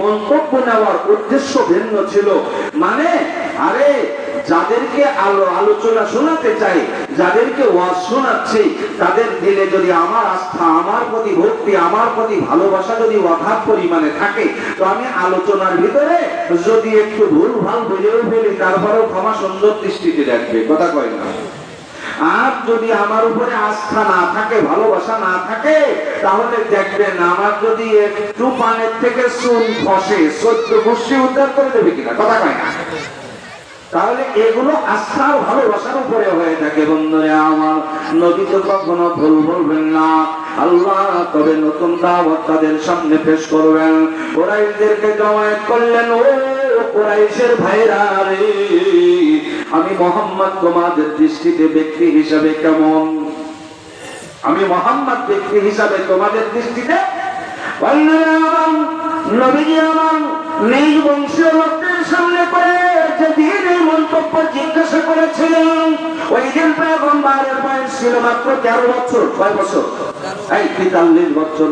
মন্তব্য নেওয়ার উদ্দেশ্য ভিন্ন ছিল। মানে আরে, যাদেরকে আলো আলোচনা শোনাতে চাই, যাদেরকে ওয়াজ শোনাচ্ছি, তাদের দিলে যদি আমার আস্থা, আমার প্রতি ভক্তি, আমার প্রতি ভালোবাসা যদি অভাব পরিমাণে থাকে, তো আমি আলোচনার ভিতরে যদি একটু ভুল ভালো বুঝেও ফেলি, তারপরেও ক্ষমা সুন্দর দৃষ্টিতে রাখবে কথা কয় না। আর যদি আমার উপরে আস্থা না থাকে, ভালোবাসা না থাকে, তাহলে দেখবেন আমার যদি একটু পানের থেকে চুন ফসে সত্য গোষ্ঠী উদ্ধার করে দেবে কিনা? কথা কয় না। তাহলে এগুলো আস্থা ভালোবাসার উপরে হয়ে থাকে। বন্ধুরে, আমার নবী তো কখনো ভুল বলবেন না। আল্লাহ তবে নতুন দাওয়াত তাদের সামনে পেশ করবেন। ওরাইদেরকে জমায়েত করলেন, ও কোরাইশের ভাইরা রে। আমি মোহাম্মদ তোমাদের দৃষ্টিতে ব্যক্তি হিসাবে কেমন? আমি মোহাম্মদ ব্যক্তি হিসাবে তোমাদের দৃষ্টিতে? নবীজি আমার সামনে করে জিজ্ঞাসা করেছিলেন। ওই দিন ছিল মাত্র তেরো বছর কয় বছর। এই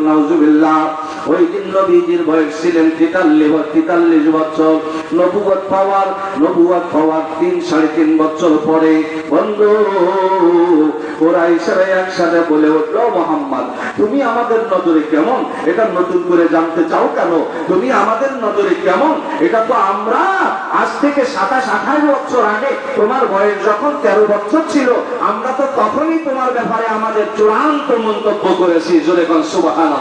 নাউজুবিল্লাহ। ওই দিন নবীজির বয়স ছিলেন তেতাল্লিশ তেতাল্লিশ বছর। নবুবত পাওয়ার নবুবত পাওয়ার তিন সাড়ে তিন বছর পরে বন্ধু ওরা ইসারা একসাথে বলে উঠল, মোহাম্মদ, তুমি আমাদের নজরে কেমন? এটা নতুন করে জানতে চাও কেন? তুমি আমাদের নজরে কেমন? এটা তো আমরা আজ থেকে সাতাশ, আঠাশ বছর আগে তোমার বয়স যখন তেরো বছর ছিল, আমরা তো তখনই তোমার ব্যাপারে আমাদের চূড়ান্ত মন্তব্য করেছি। জোরে কোন সুবাহান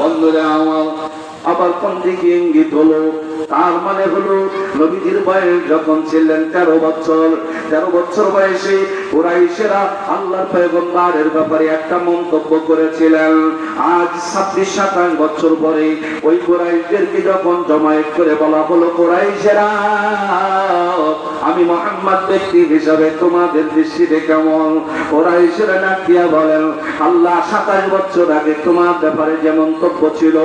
বন্ধুরে, আমার আবার কোন দিকে ইঙ্গিত হলো? তার মানে হলো, নবীজির বয়স যখন ছিলেন তেরো বছর তেরো বছর বয়সে কুরাইশেরা আল্লাহর পয়গম্বারের ব্যাপারে একটা মন্তব্য করেছিলেন। আজ ছাব্বিশ সাতাশ বছর পরে ওই কুরাইশদেরকে যখন জমায়েত করে বলা হলো, কুরাইশেরা আমি মোহাম্মদ ব্যক্তি হিসাবে তোমাদের দৃষ্টিতে কেমন? কুরাইশেরা ডাকিয়া বলেন, আল্লাহ সাতাশ বছর আগে তোমার ব্যাপারে যে মন্তব্য ছিল,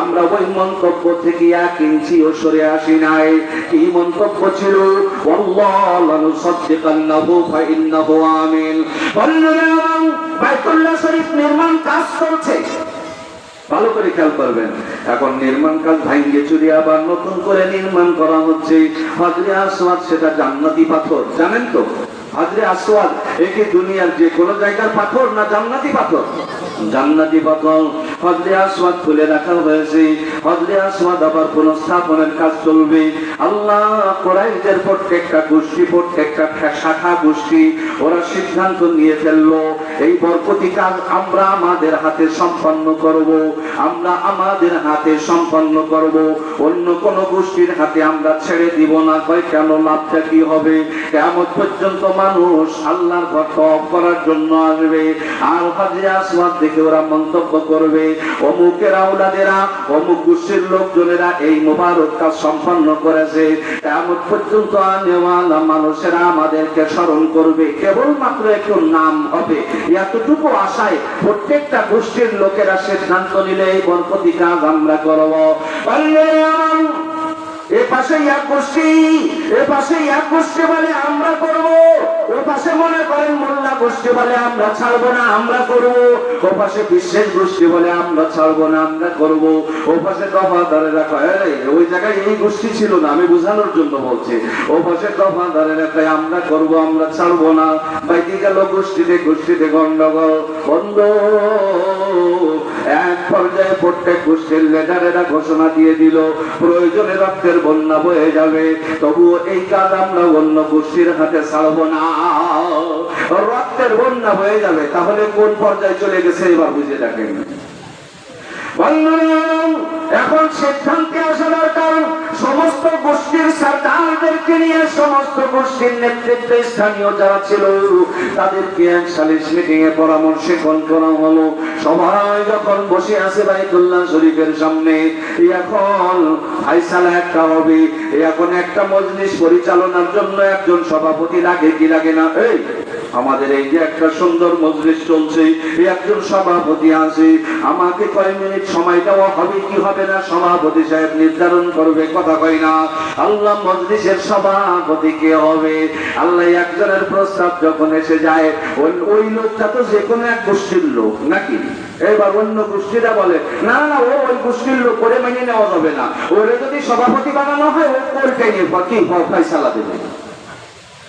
আমরা ওই মন্তব্য থেকে এক ইঞ্চিও সরে আসি নাই। কি মন্তব্য ছিল? বাইতুল্লাহ শরীফ নির্মাণ কাজ চলছে ভালো করে খেয়াল করবেন। এখন নির্মাণ কাজ ভাঙ্গে চুরি আবার নতুন করে নির্মাণ করা হচ্ছে। হজরে আসমাদ সেটা জান্নাতি পাথর, জানেন তো? হজরে আসওয়াদ একে দুনিয়ার যে কোনো জায়গার পাথর না জান্নাতি পাথর? জান্নাতি পাথর হজরে আসওয়াদ খুলে রাখা হয়েছে। হজরে আসওয়াদ আবার পুনঃস্থাপনের কাজ চলবে। আল্লাহ কোরাইশদের প্রত্যেকটা গোষ্ঠী, প্রত্যেকটা শাখা গোষ্ঠী ওরা সিদ্ধান্ত নিয়ে ফেলল, এই বরকতি কাজ আমরা আমাদের হাতে সম্পন্ন করব, আমরা আমাদের হাতে সম্পন্ন করব। অন্য কোন গোষ্ঠীর হাতে আমরা ছেড়ে দিব না। কয় কেন লাভটা কি হবে? কেমন পর্যন্ত মানুষ আল্লাহর ঘর তওয়াফ করার জন্য আসবে। আর হাজরে আসওয়াদ দেখে ওরা মন্তব্য করবে। অমুকের আউলাদেরা অমুক গোষ্ঠীর লোকজনেরা এই মোবারক কাজ সম্পন্ন করেছে। কেমন পর্যন্ত আনেওয়ালা মানুষেরা আমাদেরকে স্মরণ করবে। কেবলমাত্র একটু নাম হবে। এতটুকু আশায় প্রত্যেকটা গোষ্ঠীর লোকেরা সিদ্ধান্ত নিলে এই বরপতি কাজ আমরা করব। এ পাশে ইয়া করছি এ পাশে ইয়া গোষ্ঠী বলে আমরা করব। ও পাশে মনে করেন মোল্লা গোষ্ঠী বলে আমরা ছাড়বো না, আমরা করব। ও পাশে বিশেষ গোষ্ঠী বলে আমরা ছাড়বো না, আমরা করব। ও পাশে দফাদারে রাখা ওই জায়গায় এই গোষ্ঠী ছিল না, আমি বোঝানোর জন্য বলছি। ও পাশে দফাদারে রাখায় আমরা করব, আমরা ছাড়বো না। বাইকে গেল গোষ্ঠীতে গোষ্ঠীতে গন্ডগোল, বন্ধ। এক পর্যায়ে প্রত্যেক গোষ্ঠীর লেডারেরা ঘোষণা দিয়ে দিল, প্রয়োজনে রক্তের বন্যা বয়ে যাবে, তবুও এই কাজ আমরা অন্য গোষ্ঠীর হাতে ছাড়বো না। রক্তের বন্যা হয়ে যাবে তাহলে কোন পর্যায়ে চলে গেছে এবার বুঝে দেখেন। বন্ধুরা, এখন সিদ্ধান্তে আসা দরকার। সমস্ত গোষ্ঠীর সরকারদেরকে নিয়ে, সমস্ত গোষ্ঠীর নেতৃত্বে স্থানীয় যারা ছিল, তাদেরকে এক সালিশ মিটিং এ পরামর্শে ফোন করা হলো। সবাই যখন বসে আছে বাইতুল্লাহ শরীফের সামনে, এখন ফাইসালা একটা হবে। এখন একটা মজলিস পরিচালনার জন্য একজন সভাপতি লাগে কি লাগে না? এই, আমাদের এই যে একটা সুন্দর মজলিস চলছে একজন সভাপতি আছে। আমাকে কয় মিনিট সময় দেওয়া হবে কি হবে না সভাপতি সাহেব নির্ধারণ করবে, কথা কয় না। আল্লাহ মজলিসের সভাপতি কে হবে? আল্লাহ একজনের প্রস্তাব যখন এসে যায়, ওই ওই লোকটা তো যে কোনো এক গোষ্ঠীর লোক, নাকি? এবার অন্য গোষ্ঠীরা বলে, না না, ও ওই গোষ্ঠীর লোক করে মেনে নেওয়া যাবে না। ওরে যদি সভাপতি বানানো হয়, ও কোর্টে নিয়ে কি ফয়সালা দেবে?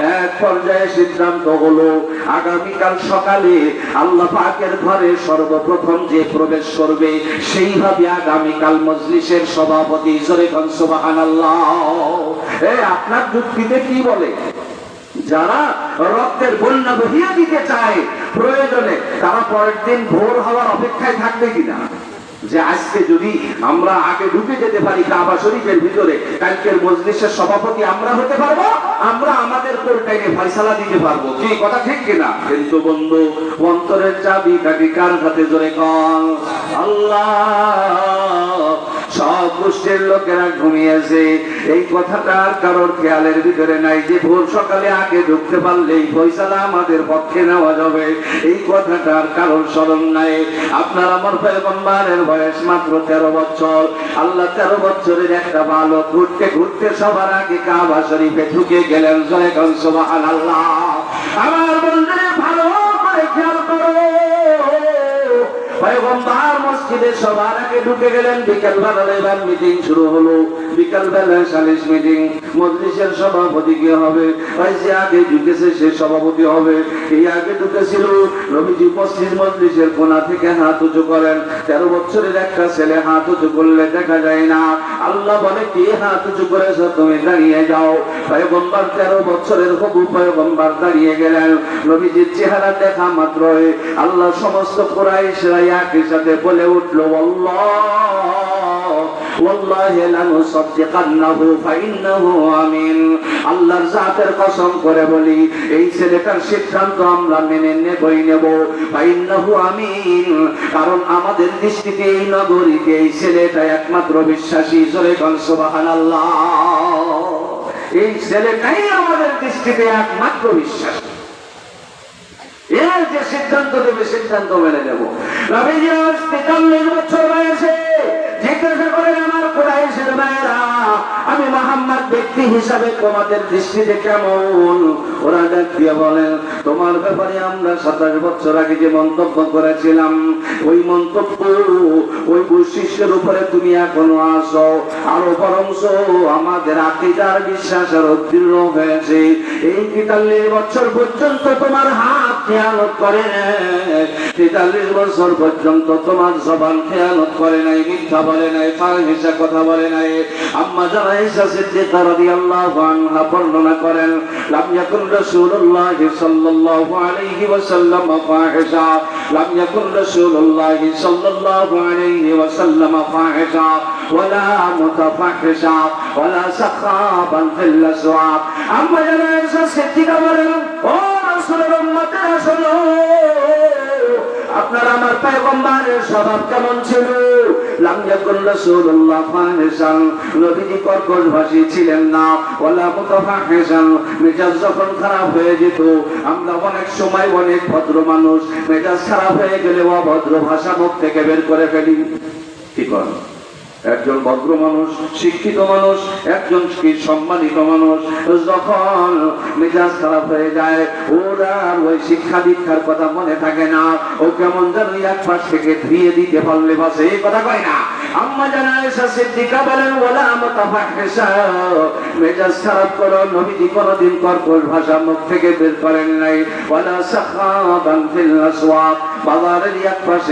এক পর্যায়ে সিদ্ধান্ত হলো, আগামীকাল সকালে আল্লাহ পাকের ঘরে সর্বপ্রথম যে প্রবেশ করবে, সেই হবে আগামীকাল মজলিসের সভাপতি জোরে সুবাহান আল্লাহ আপনার যুক্তিতে কি বলে? যারা রক্তের বন্যা বহিয়ে দিতে চায় প্রয়োজনে, তারা পরের দিন ভোর হওয়ার অপেক্ষায় থাকবে কিনা? যে আজকে যদি আমরা আগে ঢুকে যেতে পারি কাবা শরীফের ভিতরে, কালকের মজলিসের সভাপতি আমরা হতে পারব? আমরা আমাদের কোর্টাইনে ফয়সালা দিতে পারব। কি কথা ঠিক কিনা কিন্তু বন্ধু, অন্তরের চাবি কাটি কার হাতে জোরে কল আল্লাহ! সব গোষ্ঠীর লোকেরা ঘুমিয়েছে। এই কথাটা আর কারোর খেয়ালের ভিতরে নাই যে ভোর সকালে আগে ঢুকতে ফয়সালা আমাদের পক্ষে নেওয়া যাবে। এই কথাটা আর কারোর স্মরণ নাই। আপনার আমার বয়স মাত্র তেরো বছর। আল্লাহ তেরো বছরের একটা ভালো ঘুরতে ঘুরতে সবার আগে কাবা শরীফে ঢুকে গেলেন। জয় সুবহান আল্লাহ আমার ভালো করে খেয়াল করো। মসজিদে সবার আগে ঢুকে গেলেন বিকাল বেলা এবার মিটিং শুরু হলো। বিকাল বেলা সালিশ মিটিং মজলিসের সভাপতি কে হবে? ওই যে আগে ঢুকেছে সে সভাপতি হবে। এই আগে ঢুকেছিল রবিজি মসজিদ মজলিসের কোনা থেকে হাত উঁচু করেন। তেরো বছরের একটা ছেলে হাত উঁচু করলে দেখা যায় না। আল্লাহ বলে, কে হাত উঁচু করেছ? তুমি দাঁড়িয়ে যাও। পয়গম্বর তেরো বছরের হবু পয়গম্বর দাঁড়িয়ে গেলেন। রবিজির চেহারা দেখা মাত্রই। আল্লাহ সমস্ত কোরাইশরা একই সাথে বলে উঠল আমিন। কারণ আমাদের দৃষ্টিতে এই এই ছেলেটা একমাত্র বিশ্বাসী, জোরে কনসবাহান আল্লাহ এই ছেলেটাই আমাদের দৃষ্টিতে একমাত্র বিশ্বাসী। এর যে সিদ্ধান্ত দেবে, সিদ্ধান্ত মেনে নেব। আজ তেতাল্লিশ বছর বয়সে জিজ্ঞাসা করেন, আমার কোরাইশের ভাইয়েরা আমি মোহাম্মদ ব্যক্তি হিসাবে তোমাদের দৃষ্টিতে কেমন? ওরা দিয়ে বলেন, তোমার ব্যাপারে আমরা সাতাশ বছর আগে যে মন্তব্য করেছিলাম, ওই মন্তব্য, ওই বৈশিষ্ট্যের উপরে তুমি এখনও আসো আরও বরংশ আমাদের আকিদার বিশ্বাস আর উত্তীর্ণ হয়েছে। এই তেতাল্লিশ বছর পর্যন্ত তোমার হাত খেয়ালত করে তেতাল্লিশ বছর পর্যন্ত তোমার জবান খেয়ালত করে নাই, মিথ্যা বলে নাই ফাহিসা কথা বলে নাই। আম্মা জানা ঈসা সিদ্দিকা রাদিয়াল্লাহু আনহা বর্ণনা করেন, লাম ইয়াকুন রাসূলুল্লাহ সাল্লাল্লাহু আলাইহি ওয়াসাল্লাম ফাহিসা লাম ইয়াকুন রাসূলুল্লাহ সাল্লাল্লাহু আলাইহি ওয়াসাল্লাম ফাহিসা ওয়ালা মুতাফাহিসা ওয়ালা সাখাবান ফিল আসওয়াক আম্মা জানা ঈসা সিদ্দিকা বলেন, ও রাসূলের উম্মতেরা শোনো। আপনার আমার স্বভাব কেমন ছিল? ভাষী ছিলেন না। যখন খারাপ হয়ে যেত, আমরা অনেক সময় অনেক ভদ্র মানুষ। খারাপ হয়ে গেলে অভদ্র ভাষা মুখ থেকে বের করে ফেলি। কি করেন? একজন ভদ্র মানুষ, শিক্ষিত মানুষ, একজন সম্মানিত মানুষ, যখন মেজাজ খারাপ হয়ে যায়, ওরা ওই শিক্ষা দীক্ষার কথা মনে থাকে না। ও কেমন যেন এক পাশ থেকে ধুয়ে দিতে পারলে বাসে, এই কথা কয় না। আম্মা ভাষা মুখ থেকে বের করেন নাই।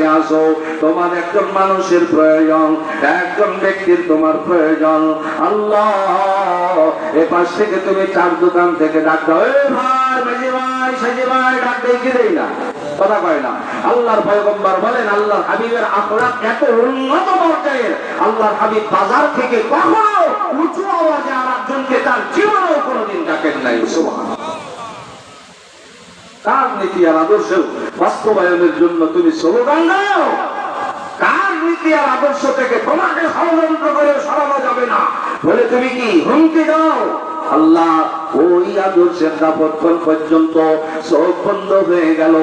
আসো, তোমার একজন মানুষের প্রয়োজন, একজন ব্যক্তির তোমার প্রয়োজন। আল্লাহ, এ পাশ থেকে তুমি চার দোকান থেকে ডাক দাও। এ ভাই, মাঝি ভাই না? কথা কয় না। আল্লাহর পয়গম্বর বলেন, আল্লাহর হাবিবের আখলাক এত উন্নত পর্যায়ের আল্লাহর হাবিব বাজার থেকে কখনো উঁচু আওয়াজে আর একজনকে তার জীবনেও কোনোদিন ডাকেন নাই। কার নীতি আর আদর্শ? বাস্তবায়নের জন্য তুমি স্লোগান দাও। কার নীতি আর আদর্শ থেকে তোমাকে ষড়যন্ত্র করে সরানো যাবে না? বলে তুমি কি হুমকি দাও? আল্লাহ ওই আদর্শের দাপটন পর্যন্ত চোখ বন্ধ হয়ে গেল।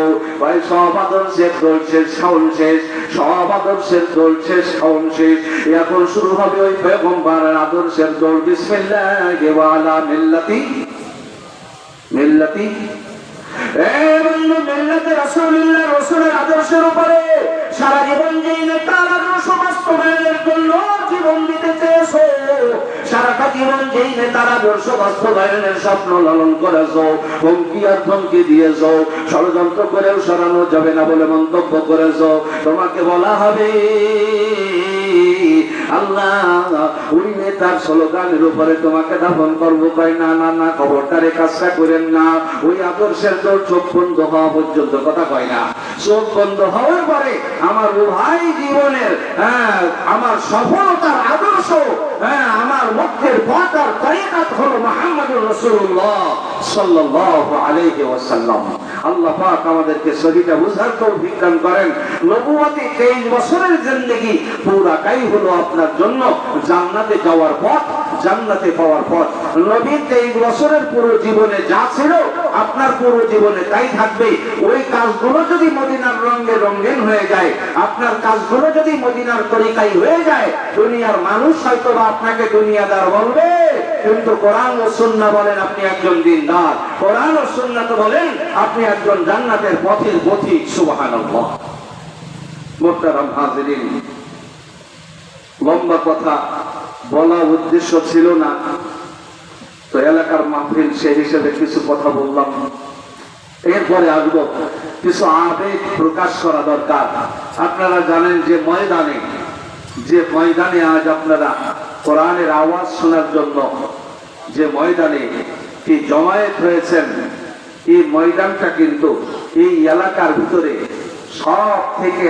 ভাই, সব আদর্শের দোল শেষ, শাওন শেষ, সব আদর্শের দোল শেষ, শাওন শেষ। এখন শুরু হবে ওই পেগম্বার আদর্শের দোল বিসমিল্লাহি মিল্লাতি মিল্লাতি। ষড়যন্ত্র করেও সরানো যাবে না বলে মন্তব্য করেছ। তোমাকে বলা হবে আল্লাহ নেতার স্লোগানের উপরে তোমাকে দাফন করব। কয় না না না খবরটারে কাজটা করেন না। ওই আদর্শের তোর চোখ বন্ধ হওয়া পর্যন্ত কথা কয় না। চোখ বন্ধ হওয়ার পরে আমার উভয় জীবনের হ্যাঁ, আমার সফলতার আদর্শ হ্যাঁ, আমার মুক্তির পথ আর তরিকাত হলো মোহাম্মদুর রসুল্লাহ সাল্লাল্লাহু আলাইহি ওয়াসাল্লাম। আল্লাহ পাক আমাদেরকে সহিটা বুঝার তৌফিক দান করেন। নবুয়তি 23 বছরের জিন্দেগি পুরাটাই হলো আপনার জন্য। জান্নাতে যাওয়ার পথ জান্নাতে পাওয়ার পথ। নবীর 23 বছরের পুরো জীবনে যা ছিল, আপনার পুরো জীবনে তাই থাকবে। ওই কাজগুলো যদি মদিনার রঙে রঙিন হয়ে যায়, আপনার কাজগুলো যদি মদিনার তরিকাই হয়ে যায়, দুনিয়ার মানুষ হয়তো বা আপনাকে দুনিয়াদার বলবে, কিন্তু কোরআন ও সুন্নাহ বলেন আপনি একজন দিনদার। কোরআন ও সুন্নাহ তো বলেন আপনি একজন জান্নাতের পথের পথিক, সুবহানাল্লাহ। মোহতারাম হাজিরিন, লম্বা কথা। বলা উদ্দেশ্য ছিল না। তো এলাকার মাহফিল সেই হিসেবে কিছু কথা বললাম। এরপরে আসব। কিছু আবেগ প্রকাশ করা দরকার। আপনারা জানেন যে ময়দানে যে ময়দানে আজ আপনারা কোরআনের আওয়াজ শোনার জন্য যে ময়দানে কি জমায়েত হয়েছেন, এই ময়দানটা কিন্তু এই এলাকার ভিতরে সব থেকে